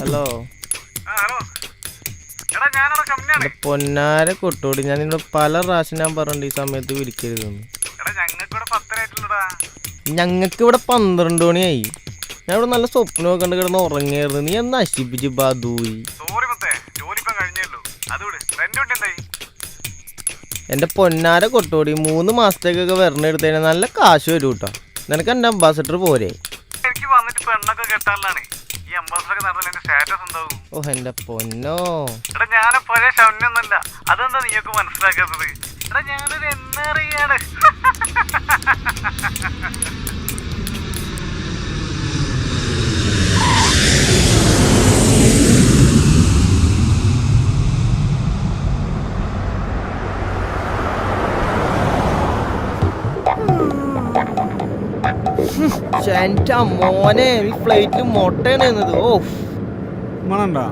Hello. പൊന്നാരെ Kottodi. ഞാൻ നിന്നോട് പല പ്രാവശ്യം ഞാൻ പറഞ്ഞിട്ടുണ്ട് ഈ സമയത്ത് വിളിക്കരുത് ഞങ്ങൾക്ക് ഇവിടെ പന്ത്രണ്ട് മണിയായി. ഞാൻ ഇവിടെ നല്ല സ്വപ്നം കണ്ട് കിടന്ന് ഉറങ്ങിയായിരുന്നു. നീ എന്ന് നശിപ്പിച്ച് ബാധൂയി എന്റെ പൊന്നാര കൊട്ടോടി മൂന്ന് മാസത്തേക്കൊക്കെ വരണ എടുത്തു കഴിഞ്ഞാൽ നല്ല കാശ് വരും കേട്ടോ നിനക്ക് എന്റെ അംബാസഡർ പോരെ. വന്നിട്ട് കെട്ടാറിലാണ് ഈ അംബാസഡറൊക്കെ നടന്നില്ല എന്റെ സ്റ്റാറ്റസ് എന്താവും? ഓ എന്റെ പൊന്നോ. എടാ ഞാൻ പഴയ ഷൗനൊന്നല്ല അതെന്താ നീയൊക്കെ മനസ്സിലാക്കാത്തത്? എടാ ഞാനൊരു എന്നറിയാണ് എന്റെ മോനെ ഈ ഫ്ലൈറ്റിൽ മൊട്ടയാണ് എന്നത് ഓ മണണ്ടോ?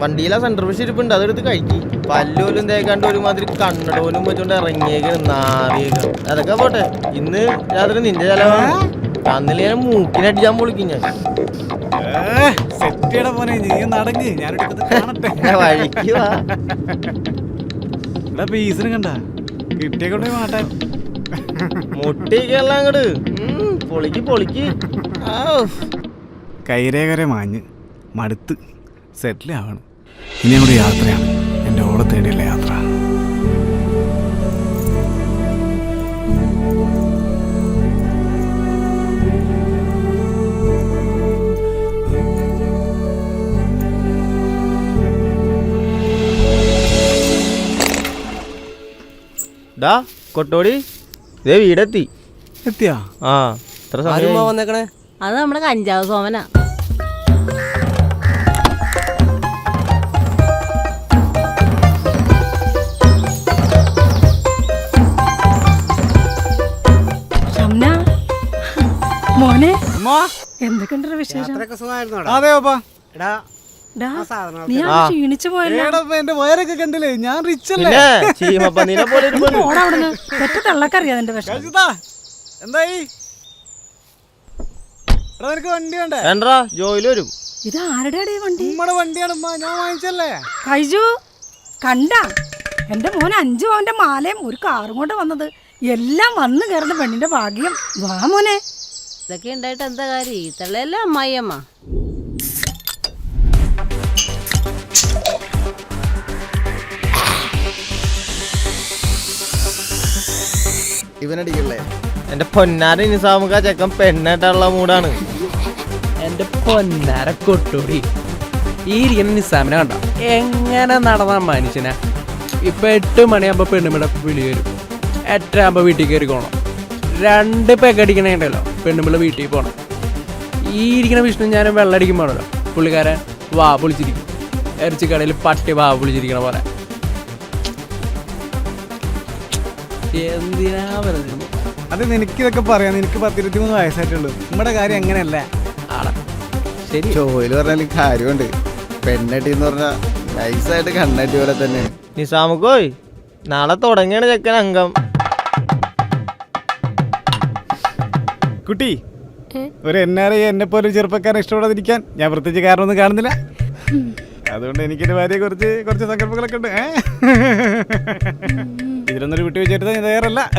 വണ്ടിയിലെ സെൻട്രൽ ഫിഷ് ഇരിപ്പുണ്ട്. അതെടുത്ത് കഴിക്കി പല്ലോലും തേക്കാണ്ട് ഒരുമാതിരി കണ്ണടോലും വെച്ചോണ്ട് ഇറങ്ങിയേക്കാണ് നാറിയേക്ക അതൊക്കെ പോട്ടെ. ഇന്ന് രാത്രി നിന്റെ ചെലവാണ് അന്നിൽ ഞാൻ മൂക്കിനടിച്ചാൻ പൊളിക്കും ഞാൻ. വഴിക്ക് വാ. എടാ പീസിന് കണ്ട. കിട്ടിയ കൊണ്ട് മാട്ടാൻ മുട്ടിക്കെല്ലാം അങ്ങട്. ഉം, പൊളിക്ക് പൊളിക്ക്. കൈരേഖരെ മാഞ്ഞ് മടുത്ത് സെറ്റിൽ ആവണം. ഇനി അങ്ങോട്ട് യാത്രയാണ്. എന്റെ ഓളെ തേടിയുള്ള യാത്ര. ഡാ കൊട്ടോടി. ഇതേ വീടെത്തി. എത്തിയാ? ആ ഇത്ര സമയം വന്നേക്കണേ? അത് നമ്മുടെ കഞ്ചാവ് സോമന. ഷംന മോനെ? അമ്മാ. എന്തൊക്കെയുണ്ട് വിശേഷം? അതെ ഓപ്പാ ഡാ, നീ ആ. ക്ഷീണിച്ചു പോയല്ലോ? ഏടാ എന്റെ വയറൊക്കെ കണ്ടില്ലേ? ഞാൻ റിച്ച് അല്ലേ? പിന്നെ ചീമപ്പന്നീനെ പോലെ ഒരു പെണ്ണ്. ഓടാ അവിടുന്ന്. പെറ്റ തള്ളക്കറിയാ നിന്റെ വിഷമം. കഴിച്ചിട്ടാ എന്തായി? എടാ നിനക്ക് വണ്ടി വേണ്ടേ? വേണ്ടടാ ജോയിൽ വരും. ഇത് ആരുടെ ഈ വണ്ടി? നമ്മുടെ വണ്ടിയാണ് ഉമ്മ ഞാൻ വാങ്ങിച്ചല്ലേ കൈജു കണ്ട. എന്റെ മോൻ അഞ്ചു പവന്റെ മാലയും ഒരു കാറും കൊണ്ട് വന്നത്. എല്ലാം വന്നു കയറുന്ന പെണ്ണിന്റെ ഭാഗ്യം. വാ മോനെ. ഇതൊക്കെ ഉണ്ടായിട്ട് എന്താ കാര്യം? ഈ തള്ളയല്ലേ അമ്മായിയമ്മ ഇവനടിക്കല്ലേ? എന്റെ പൊന്നാര നിസാമുക്ക ചെക്കൻ പെണ്ണായിട്ടുള്ള മൂടാണ് എന്റെ പൊന്നാര കൊട്ടൂടി ഈ ഇരിക്കുന്ന നിസാമിനെ കണ്ട? എങ്ങനെ നടന്ന മനുഷ്യനെ? ഇപ്പൊ എട്ട് മണിയാകുമ്പോ പെണ്ണുമിട വിളി വരും. എട്ടരാകുമ്പോ വീട്ടിൽ കയറി പോകണം രണ്ട് പെഗടിക്കണേണ്ടല്ലോ പെണ്ണുമ്പിള്ള വീട്ടിൽ പോകണം ഈ ഇരിക്കുന്ന വിഷ്ണു ഞാൻ വെള്ളം അടിക്കുമ്പോഴല്ലോ പുള്ളിക്കാരൻ വാ പൊളിച്ചിരിക്കും. ഇറച്ചിക്കടയിൽ പട്ടി വാ പൊളിച്ചിരിക്കണ പോലെ. എന്തിനാ പറയുന്നത് അത് നിനക്ക് ഇതൊക്കെ പറയാം. നിനക്ക് പത്തിരുപത്തി മൂന്ന് വയസ്സായിട്ടുള്ളൂ. നമ്മുടെ കാര്യം അങ്ങനെയല്ല. ആടാ ശരി. ചോയിൽ പറഞ്ഞാൽ കാര്യമുണ്ട്. പെണ്ണട്ടി എന്ന് പറഞ്ഞാൽ നൈസായിട്ട് കണ്ണട്ടി പോലെ തന്നെ. നിസാമുക്കോയ് നാളെ തുടങ്ങിയാണ് ചെക്കൻ അംഗം. കുട്ടി ഒരു എൻ ആർ ഐ എന്നെ പോലെ ഒരു ചെറുപ്പക്കാരൻ ഇഷ്ടപ്പെടാതിരിക്കാൻ ഞാൻ പ്രത്യേകിച്ച് കാരണമൊന്നും കാണുന്നില്ല. അതുകൊണ്ട് എനിക്കെന്റെ ഭാര്യയെ കുറിച്ച് കുറച്ച് സങ്കല്പങ്ങളൊക്കെ ഉണ്ട്. ഏ? ഇതിലൊന്നൊരു കുട്ടി വെച്ചിരുന്ന തയ്യാറല്ല.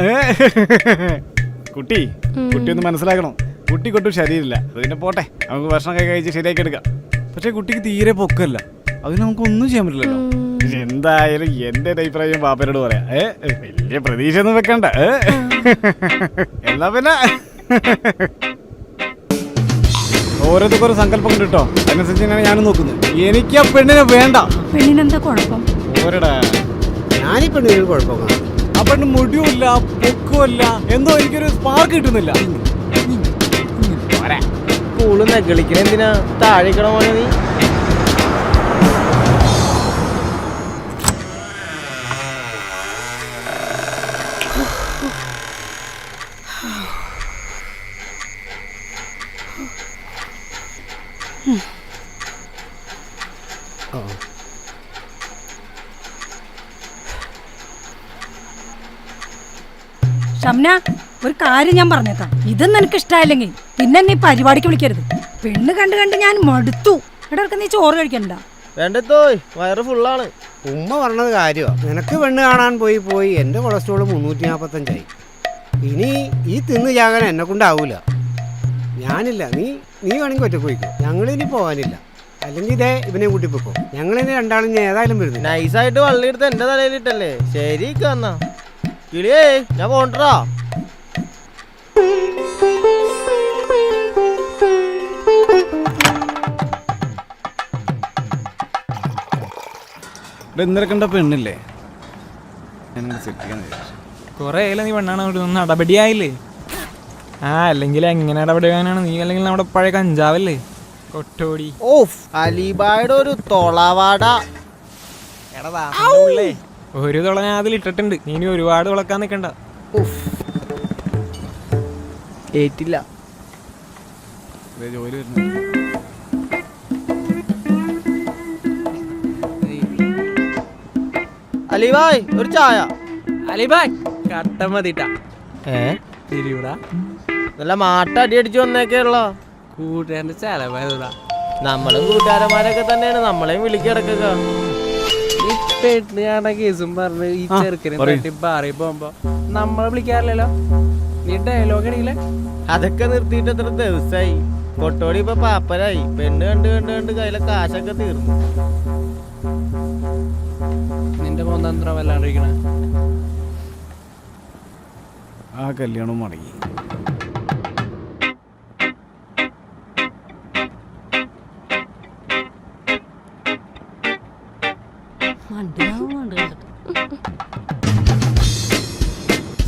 കുട്ടി കുട്ടി ഒന്ന് മനസ്സിലാക്കണം. കുട്ടി കൊട്ടും ശരീരമില്ല. അത് പിന്നെ പോട്ടെ. നമുക്ക് ഭക്ഷണം കഴിച്ച് ശരിയാക്കി എടുക്കാം. പക്ഷെ കുട്ടിക്ക് തീരെ പൊക്കല്ല. അതിന് നമുക്ക് ഒന്നും ചെയ്യാൻ പറ്റില്ലല്ലോ. എന്തായാലും എന്റെ അഭിപ്രായം പാപ്പനോട് പറയാം. ഏ? വലിയ പ്രതീക്ഷ ഒന്നും വെക്കണ്ട? എന്നാ പിന്നെ. ഓരോരുത്തർക്കും ഒരു സങ്കല്പം ഉണ്ട് കേട്ടോ. അതിനനുസരിച്ച് ഞാനും നോക്കുന്നത്. എനിക്ക് ആ പെണ്ണിനെ വേണ്ട. പെണ്ണിനെന്താ കുഴപ്പം? ഓരടാ ഞാനീ പെണ്ണിനൊരു കുഴപ്പമാണ് ആ പെണ്ണ് മുടിയുമില്ല പൊക്കുമില്ല എന്തോ എനിക്കൊരു സ്പാർക്ക് കിട്ടുന്നില്ല. സ്കൂൾ നെഗളിക്കണ എന്തിനാ താഴേക്കണ മോനെ നീ? ഷംന ഒരു കാര്യം ഞാൻ പറഞ്ഞേക്കാം. ഇതൊന്നും നിനക്ക് ഇഷ്ടമായില്ലെങ്കിൽ പിന്നെ നീ പരിപാടിക്ക് വിളിക്കരുത്. പെണ്ണ് കണ്ട് കണ്ട് ഞാൻ മടുത്തു. ഇടയ്ക്ക് നീ ചോറ് കഴിക്കണ്ട? വേണ്ടത്തോയ് വയറ് ഫുള്ളാണ്. ഉമ്മ പറഞ്ഞത് കാര്യമാണ് നിനക്ക് പെണ്ണ് കാണാൻ പോയി പോയി. എന്റെ കൊളസ്ട്രോൾ മുന്നൂറ്റി നാൽപ്പത്തഞ്ചായി ഇനി ഈ തിന്ന് ചാകാൻ എന്നെ കൊണ്ടാവൂല. ഞാനില്ല. നീ നീ വേണമെങ്കിൽ ഒറ്റ പോയിക്കോ. ഞങ്ങൾ ഇനി പോകാനില്ല. അല്ലെങ്കിൽ ഇതേ ഇവനെ കൂട്ടി പോയിക്കോ ഞങ്ങൾ ഇനി രണ്ടാളും ഇനി ഏതായാലും വരുന്നു നൈസായിട്ട് വള്ളിയെടുത്ത് എന്റെ എന്റെ തലയിലിട്ടല്ലേ ശരി എന്നാ കിളിയേ ഞാൻ പോണ്ടടാ ഇന്നിരക്കണ്ട ഇന്നലെ കണ്ട പെണ്ണില്ലേ? കൊറേ ആയില്ല നീ പെണ്ണാണ് ഒന്ന് അടപടിയായില്ലേ ആ അല്ലെങ്കിൽ എങ്ങനെ ഇടപെടുവാനാണ് നീ അല്ലെങ്കിൽ നമ്മുടെ പഴയ കഞ്ചാവല്ലേ? കൊട്ടോടി. ഓഫ് അലിബായുടെ ഒരു തൊളവാട. ഒരു തുള ഞാൻ അതിൽ ഇട്ടിട്ടുണ്ട്. നീ ഇനി ഒരുപാട് തുളക്കാൻ നിൽക്കണ്ട ഏറ്റില്ല. ഇതേ ജോലി വരുന്നു. അലിബായ് ഒരു ചായ. അലിബായ് കട്ട മതിട്ടാ. ഏ? തിരിയൂടാ. നല്ല മാട്ട അടി അടിച്ചു വന്നേക്കുള്ള കൂട്ടുകാരന്റെ ചെലവായതാ നമ്മളും കൂട്ടുകാരന്മാരൊക്കെ തന്നെയാണ്. നമ്മളെയും വിളിക്കിടക്കുക കേസും പറഞ്ഞ് ഈ ചെറുക്കനെ. തട്ടി പോകുമ്പോ നമ്മളെ വിളിക്കാറില്ലല്ലോ? നീ ഡയലോഗ് അടിയില്ലേ അതൊക്കെ നിർത്തിയിട്ട് എത്ര ദിവസമായി കൊട്ടോടി ഇപ്പൊ പാപ്പരായി. പെണ്ണ് കണ്ട് കണ്ട് കണ്ട് കയ്യിലെ കാശൊക്കെ തീർന്നു. നിന്റെ മോന്തന്ത്രം വല്ലാണ്ടിരിക്കണ? ആ കല്യാണം മടങ്ങി.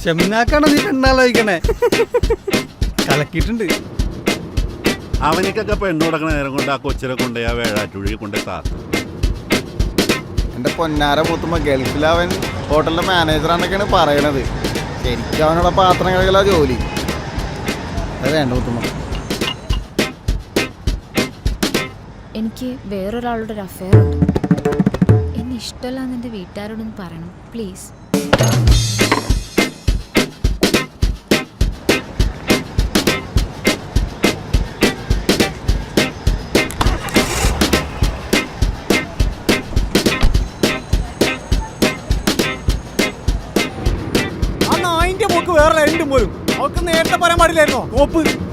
ഷെമിനാക്കാണോ നീ പെണ്ണാലോചിക്കണേ. കലക്കിയിട്ടുണ്ട്. അവനിക്കൊക്കെ പെണ്ണുടക്കണ നേരം കൊണ്ട് ആ കൊച്ചിനെ കൊണ്ട് ആ വേഴാറ്റുഴി കൊണ്ട് താത്തു. എന്റെ പൊന്നാര മൂത്തുമ്മ ഗൾഫിൽ അവൻ ഹോട്ടലിലെ മാനേജറാണെന്നൊക്കെയാണ് പറയണത്. ശരിക്കും അവനുള്ള പാത്രം കഴുകല ജോലി. അത് വേണ്ട മൂത്തുമ്മ. എനിക്ക് വേറൊരാളുടെ ഒരു അഫെയർ ഉണ്ട്. എന്നെ ഇഷ്ടമല്ല എന്നെ വീട്ടുകാരോടൊന്ന് പറയണം പ്ലീസ് വേറെ രണ്ടും പോലും. അവർക്ക് നേരത്തെ പറയാൻ പാടില്ലായിരുന്നോ? ഓപ്പ്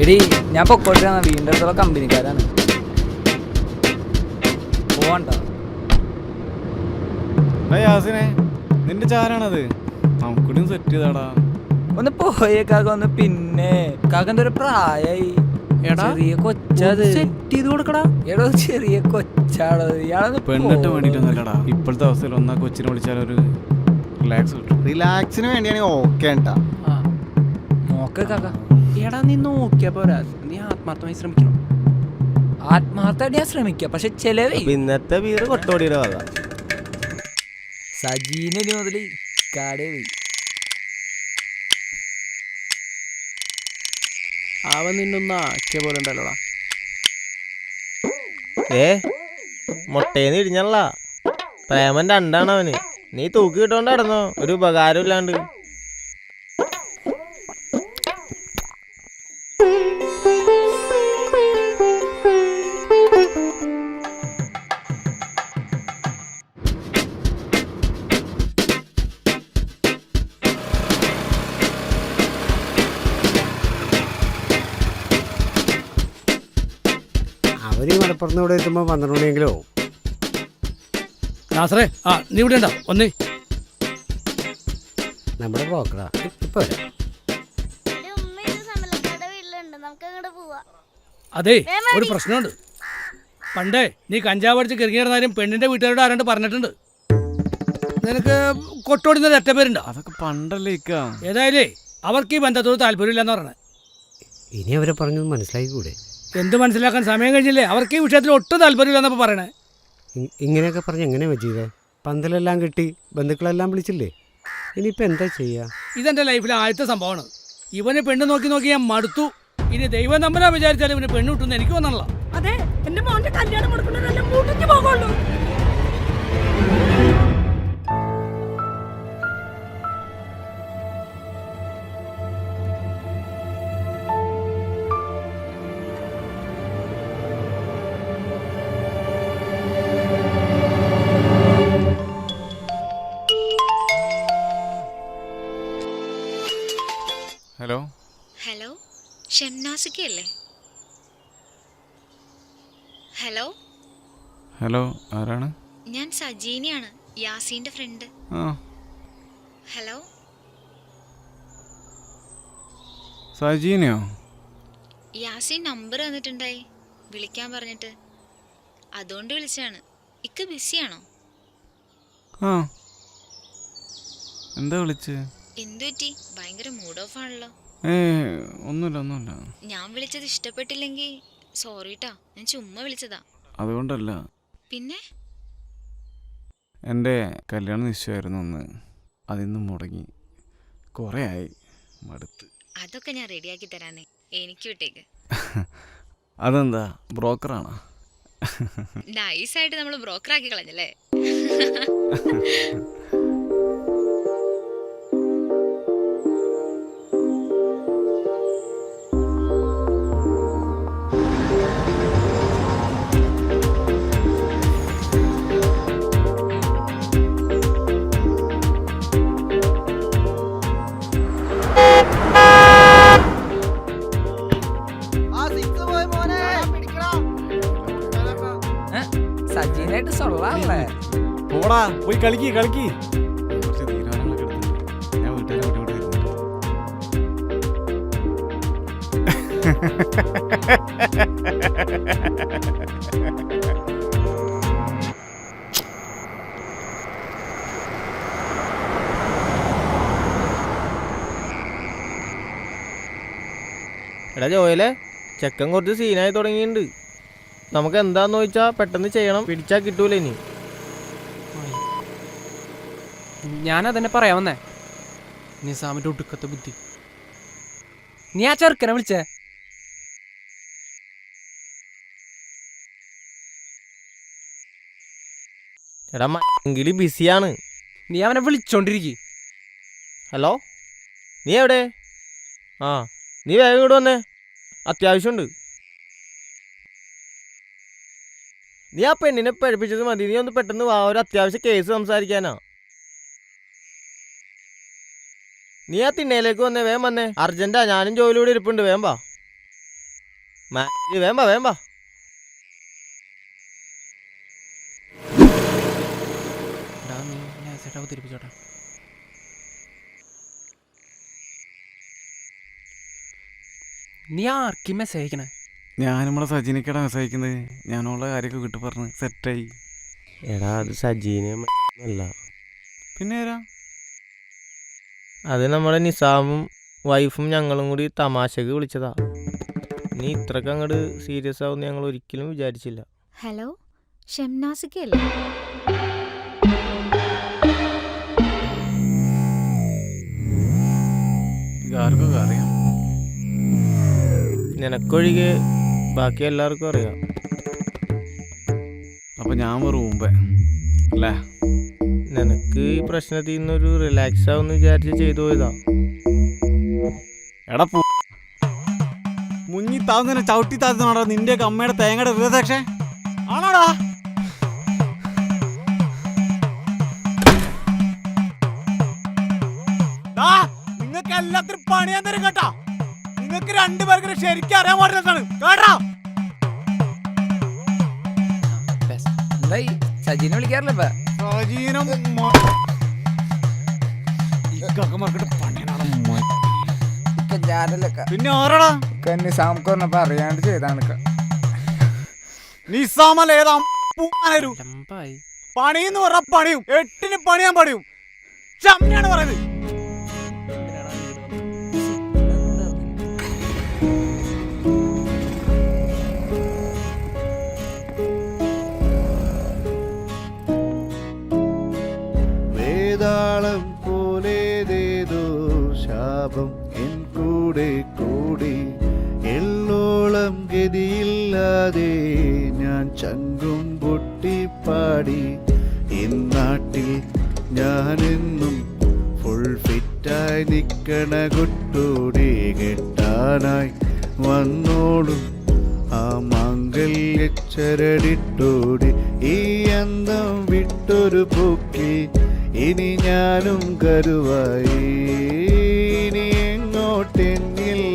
എടി ഞാൻ പൊക്കോട്ടെ വീടിന്റെ അടുത്തുള്ള കമ്പനിക്കാരാണ്. പോവണ്ട. യാസിനെ നിന്റെ ചാരാണത്. നമുക്കൂടി സെറ്റ് ചെയ്താടാ. ഒന്ന് പോയേക്കാക്ക ഒന്ന് പിന്നെ. കാക്കന്റെ ഒരു പ്രായായി. ചെറിയ കൊച്ചത് സെറ്റ് ചെയ്ത് കൊടുക്കടാ. എടോ ചെറിയ പെണ്ണിട്ട് ഇപ്പോഴത്തെ അവസ്ഥയിൽ ഒന്നാ കൊച്ചിനെ വിളിച്ചാൽ ഒരു റിലാക്സ് കിട്ടും. റിലാക്സിന് വേണ്ടിയാണെങ്കിൽ ഓക്കെ. നോക്ക് കാക്ക. എടാ നീ നോക്കിയാ പോരാ. നീ ആത്മാർത്ഥമായി ശ്രമിക്കണം. ആത്മാർത്ഥമായിട്ട് ഞാൻ ശ്രമിക്കാം. പക്ഷെ ചെലവേ. ഇന്നത്തെ വീട് കൊട്ടോടിയുടെ സജീനെ മുതൽ കാടേ അവൻ നിന്നൊന്ന് ആക്കിയ പോലെ ഉണ്ടല്ലോടാ. ഏ? മുട്ടേന്ന് ഇടിഞ്ഞല്ല പ്രേമൻ രണ്ടാണ് അവന്. നീ തൂക്കി കിട്ടോണ്ട് നടന്നോ? ഒരു ഉപകാരം ഇല്ലാണ്ട് മലപ്പുറത്ത് ഇവിടെ എത്തുമ്പോൾ പന്ത്രണ്ട് മണിയെങ്കിലും? ആവും നാസറേ ആ നീ ഇവിടെ ഉണ്ടോ? ഒന്നേ നമ്മുടെ ബ്രോക്കറാ ഇപ്പൊ വരാം. അതെ ഒരു പ്രശ്നമുണ്ട്. പണ്ടേ നീ കഞ്ചാവ് അടിച്ച് കിറങ്ങിയിരുന്നാലും പെണ്ണിന്റെ വീട്ടുകാരോട് ആരാണ്ട് പറഞ്ഞിട്ടുണ്ട്. നിനക്ക് കൊട്ടോടുന്ന ഒറ്റ പേരുണ്ടോ അതൊക്കെ പണ്ടല്ലേ ഇക്ക. ഏതായാലേ അവർക്ക് ഈ ബന്ധത്തോട് താല്പര്യമില്ലെന്ന് പറഞ്ഞത് ഇനി അവരെ പറഞ്ഞു മനസ്സിലാക്കിക്കൂടെ? എന്ത് മനസ്സിലാക്കാൻ സമയം കഴിഞ്ഞില്ലേ? അവർക്ക് ഈ വിഷയത്തിൽ ഒട്ടും താല്പര്യമില്ലെന്നപ്പോൾ പറയണേ. ഇങ്ങനെയൊക്കെ പറഞ്ഞ് എങ്ങനെ വെച്ചീതേ പന്തലെല്ലാം കിട്ടി ബന്ധുക്കളെല്ലാം വിളിച്ചില്ലേ? ഇനിയിപ്പോൾ എന്താ ചെയ്യുക ഇതെന്റെ ലൈഫിലെ ആദ്യത്തെ സംഭവമാണ്. ഇവന് പെണ്ണ് നോക്കി നോക്കി ഞാൻ മടുത്തു. ഇനി ദൈവം തമ്മിലാ വിചാരിച്ചാലും ഇവന് പെണ്ണ് കിട്ടുന്ന എനിക്ക് വന്നുള്ള അതെ എന്റെ മോന്റെ കല്യാണം കൊടുക്കണതല്ല മുടിഞ്ഞു പോകുള്ളൂ. ഷംനാസിക്കയല്ലേ ഹലോ? ഹലോ ആരാണ്? ഞാൻ സജീനിയാണ് യാസീന്റെ ഫ്രണ്ട് ആ. ഹലോ? സജീനിയോ? യാസീൻ നമ്പർ തന്നിട്ടുണ്ടായി വിളിക്കാൻ പറഞ്ഞിട്ട്. അതുകൊണ്ട് വിളിച്ചാണ് ഇക്ക് ബിസിയാണോ? ആ. എന്താ വിളിച്ചേ? എന്തു പറ്റി ഭയങ്കര മൂഡ് ഓഫ് ആണല്ലോ. ഏ ഒന്നുമില്ല ഒന്നുമില്ല. ഞാൻ വിളിച്ചത് ഇഷ്ടപ്പെട്ടില്ലെങ്കിൽ സോറിട്ടാ. ഞാൻ ചുമ്മാ വിളിച്ചതാ. അതുകൊണ്ടല്ല. പിന്നെ? എന്റെ കല്യാണം നിശ്ചയമായിരുന്നു ഒന്ന് അതിന്ന് മുടങ്ങി. കുറേ ആയി. മടുത്ത്. അതൊക്കെ ഞാൻ റെഡിയാക്കി തരാനേ എനിക്ക് വിട്ടേക്ക്. അതെന്താ? ബ്രോക്കറാണോ? നൈസായിട്ട് നമ്മൾ ബ്രോക്കറാക്കി കളഞ്ഞല്ലേ? പോടാ പോയി കളിക്ക് കളിക്ക്. കുറച്ച് തീരുമാനങ്ങളൊക്കെ എടുത്തിട്ടുണ്ട്. ഞാൻ വീട്ടുകാരെ കൂട്ടി എടാ ജോയലെ ചെക്കൻ കുറച്ച് സീനായി തുടങ്ങിയിട്ടുണ്ട്. നമുക്ക് എന്താന്ന് ചോദിച്ചാ പെട്ടെന്ന് ചെയ്യണം. പിടിച്ചാ കിട്ടൂല ഇനി. ഞാനതന്നെ പറയാമെന്നേ നിസാമിന്റെ ഒടുക്കത്തെ ബുദ്ധി. നീ ആ ചെറുക്കനെ വിളിച്ചേ. എടാ ബിസിയാണ്. നീ അവനെ വിളിച്ചോണ്ടിരിക്കി. ഹലോ? നീ എവിടെ? ആ നീ വേഗം ഇവിടെ വന്നേ. അത്യാവശ്യമുണ്ട്. നീ ആ പെണ്ണിനെ പഠിപ്പിച്ചത് മതി. നീ ഒന്ന് പെട്ടെന്ന് വാ ഒരു അത്യാവശ്യ കേസ് സംസാരിക്കാനാ. നീ ആ തിണ്ണയിലേക്ക് വന്നേ വേം വന്നേ. അർജന്റാ ഞാനും ജോലിയോടെ ഇരിപ്പുണ്ട് വേമ്പാ വേമ്പാ വേമ്പാ നീ ആർക്കും മെസ്സേജ് അയക്കണേ ഞാൻ നമ്മളെ സജിനിക്കട മെസ്സേജ് ഞാനുള്ള കാര്യമൊക്കെ കിട്ടി പറഞ്ഞ് സെറ്റായി എടാ അത് സജീന അല്ല. പിന്നെ ആരാ? അത് നമ്മുടെ നിസാമും വൈഫും ഞങ്ങളും കൂടി തമാശക്ക് വിളിച്ചതാ. നീ ഇത്രക്ക് അങ്ങോട്ട് സീരിയസ് ആവുന്ന ഞങ്ങൾ ഒരിക്കലും വിചാരിച്ചില്ല. ഹലോ ഷംനാസിക്കല്ലേ ഇതാർക്കൊക്കെ അറിയാം. നിനക്കൊഴികെ ബാക്കി എല്ലാവർക്കും അറിയാം. അപ്പൊ ഞാൻ വെറും മുമ്പേ അല്ലേ? നിനക്ക് ഈ പ്രശ്നത്തിൽ നിന്നൊരു റിലാക്സ് ആവുമെന്ന് വിചാരിച്ച് ചെയ്തു പോയതാ. എടാ പൂ മുങ്ങി താവുന്നതിനെ ചവിട്ടി താത്തുന്നാണോ നിന്റെ അമ്മയുടെ തേങ്ങയുടെ ഹൃദയക്ഷേ ആണോടാ? നിങ്ങൾക്ക് എല്ലാത്തിനും പണിയാൻ തരും കേട്ടാ. നിങ്ങൾക്ക് രണ്ടുപേർക്കും ശരിക്കും അറിയാൻ പാടില്ലാണ് കേട്ടാ? സജിനെ സജീനെ വിളിക്കാറില്ല പിന്നെ ആരാടാ? നിസാമക്ക് പറഞ്ഞപ്പോ അറിയാണ്ട് ചെയ്താണ് നിസാമല ഏതാ പണിന്ന് പറഞ്ഞ പണിയും. എട്ടിന് പണിയാൻ പണിയും. ചമ്മയാണ് പറയുന്നത്. ശാപം എൻ കൂടെ കൂടി. എല്ലോളം ഗതിയില്ലാതെ ഞാൻ ചങ്കും പൊട്ടിപ്പാടി ഇന്നാട്ടിൽ ഞാനെന്നും ഫുൾ ഫിറ്റായി നിൽക്കണ കുട്ടൂടി കെട്ടാനായി വന്നോളും. ആ മാംഗല്യച്ചരടിട്ടോടി ഈ അന്തം വിട്ടൊരു പൂക്കി ഇനി ഞാനും കരുവായി.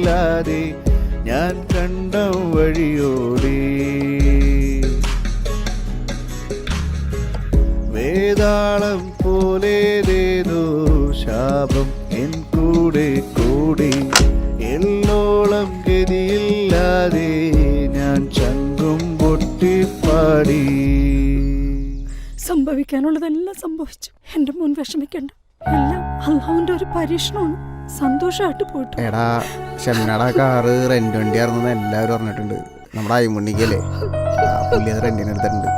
എങ്ങോട്ടെന്നില്ലാതെ ഞാൻ കണ്ട വഴിയോടി. വേതാളം പോലെ ശാപം എൻ കൂടെ കൂടി. എല്ലോളം ഗതിയില്ലാതെ ഞാൻ ചങ്കും പൊട്ടിപ്പാടി. സംഭവിക്കാനുള്ളതെല്ലാം സംഭവിച്ചു. എന്റെ മുൻ വിഷമിക്കണ്ട. എല്ലാം അള്ളാഹുവിന്റെ ഒരു പരീക്ഷണമാണ്. സന്തോഷമായിട്ട് പോയിട്ടു? എടാ ഷെമിനയുടെ കാറ് റെന്റ് വണ്ടി ആയിരുന്നു എല്ലാവരും പറഞ്ഞിട്ടുണ്ട് നമ്മുടെ അയ്മുണ്ണിക്കല്ലേ? പുള്ളി അത് റെന്റിന് എടുത്തിട്ടുണ്ട്.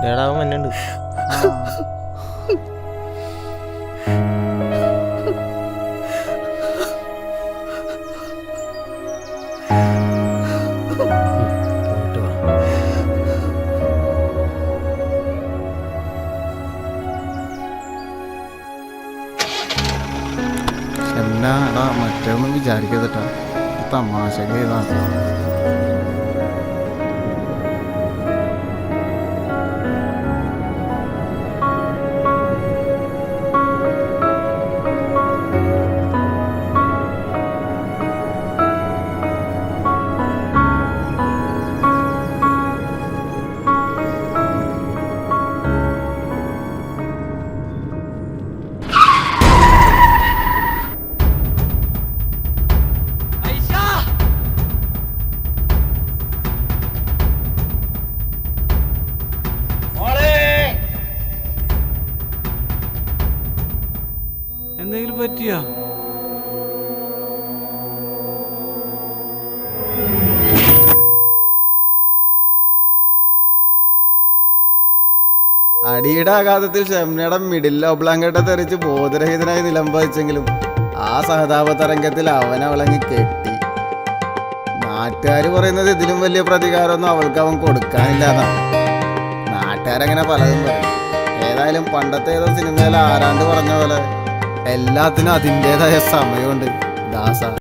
തമാശക്ക് ചെയ്താ എന്തെങ്കിലും പറ്റിയാ? അടിയുടെ ആഘാതത്തിൽ ഷംനയുടെ മിഡിൽ ഒബ്ലാങ്കട്ട തെറിച്ച് ബോധരഹിതനായി നിലംപതിച്ചെങ്കിലും ആ സഹതാപ തരംഗത്തിൽ അവൻ അവളങ്ങ് കെട്ടി. നാട്ടുകാർ പറയുന്നത് ഇതിലും വലിയ പ്രതികാരമൊന്നും അവൾക്ക് അവൻ കൊടുക്കാനില്ലാതാണ് നാട്ടുകാരങ്ങനെ പലതും പറയും. ഏതായാലും പണ്ടത്തെ ഏതോ സിനിമയിൽ ആരാണ്ട് പറഞ്ഞ പോലെ എല്ലാത്തിനും അതിന്റെതായ സമയമുണ്ട്. ദാസ.